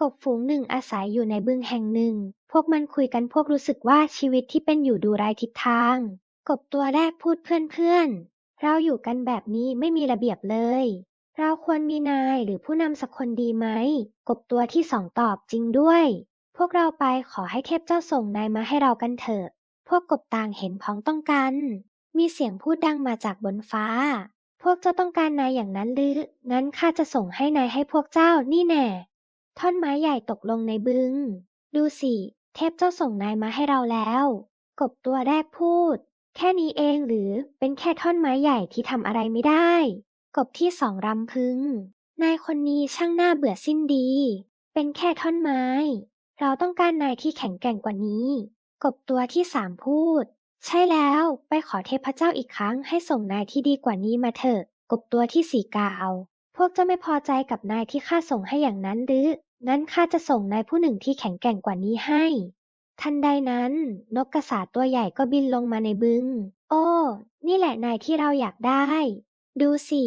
กบฝูงหนึ่งอาศัยอยู่ในบึงแห่งหนึ่ง พวกมันคุยกันพวกรู้สึกว่าชีวิตที่เป็นอยู่ดูไร้ทิศทาง กบตัวแรกพูดเพื่อนๆ เราอยู่กันแบบนี้ไม่มีระเบียบเลย เราควรมีนายหรือผู้นำสักคนดีไหม กบตัวที่สองตอบจริงด้วย พวกเราไปขอให้เทพเจ้าส่งนายมาให้เรากันเถอะ พวกกบต่างเห็นพ้องต้องกัน มีเสียงพูดดังมาจากบนฟ้า พวกเจ้าต้องการนายอย่างนั้นหรือ งั้นข้าจะส่งให้นายให้พวกเจ้านี่แน่ ท่อนไม้ใหญ่ตกลงในบึง ดูสิ เทพเจ้าส่งนายมาให้เราแล้ว กบตัวแรกพูด แค่นี้เองหรือเป็นแค่ท่อนไม้ใหญ่ที่ทำอะไรไม่ได้ กบที่สองรำพึง นายคนนี้ช่างน่าเบื่อสิ้นดี เป็นแค่ท่อนไม้ เราต้องการนายที่แข็งแกร่งกว่านี้ กบตัวที่สามพูด ใช่แล้วไปขอเทพเจ้าอีกครั้งให้ส่งนายที่ดีกว่านี้มาเถอะ กบตัวที่สี่กล่าว พวกเจ้าไม่พอใจกับนายที่ข้าส่งให้อย่างนั้นหรือ งั้นข้าจะส่งนายผู้หนึ่งที่แข็งแกร่งกว่านี้ให้ ทันใดนั้น นกกระสาตัวใหญ่ก็บินลงมาในบึง โอ้ นี่แหละนายที่เราอยากได้ ดูสิ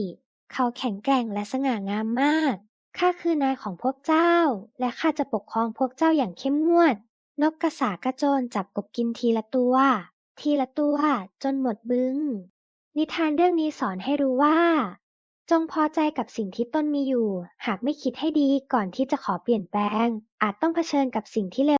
เขาแข็งแกร่งและสง่างามมาก ข้าคือนายของพวกเจ้า และข้าจะปกครองพวกเจ้าอย่างเข้มงวด นกกระสากระโจนจับกบกินทีละตัว ทีละตัวจนหมดบึง นิทานเรื่องนี้สอนให้รู้ว่า จงพอใจกับสิ่งที่ตนมีอยู่ หากไม่คิดให้ดีก่อนที่จะขอเปลี่ยนแปลง อาจต้องเผชิญกับสิ่งที่เลว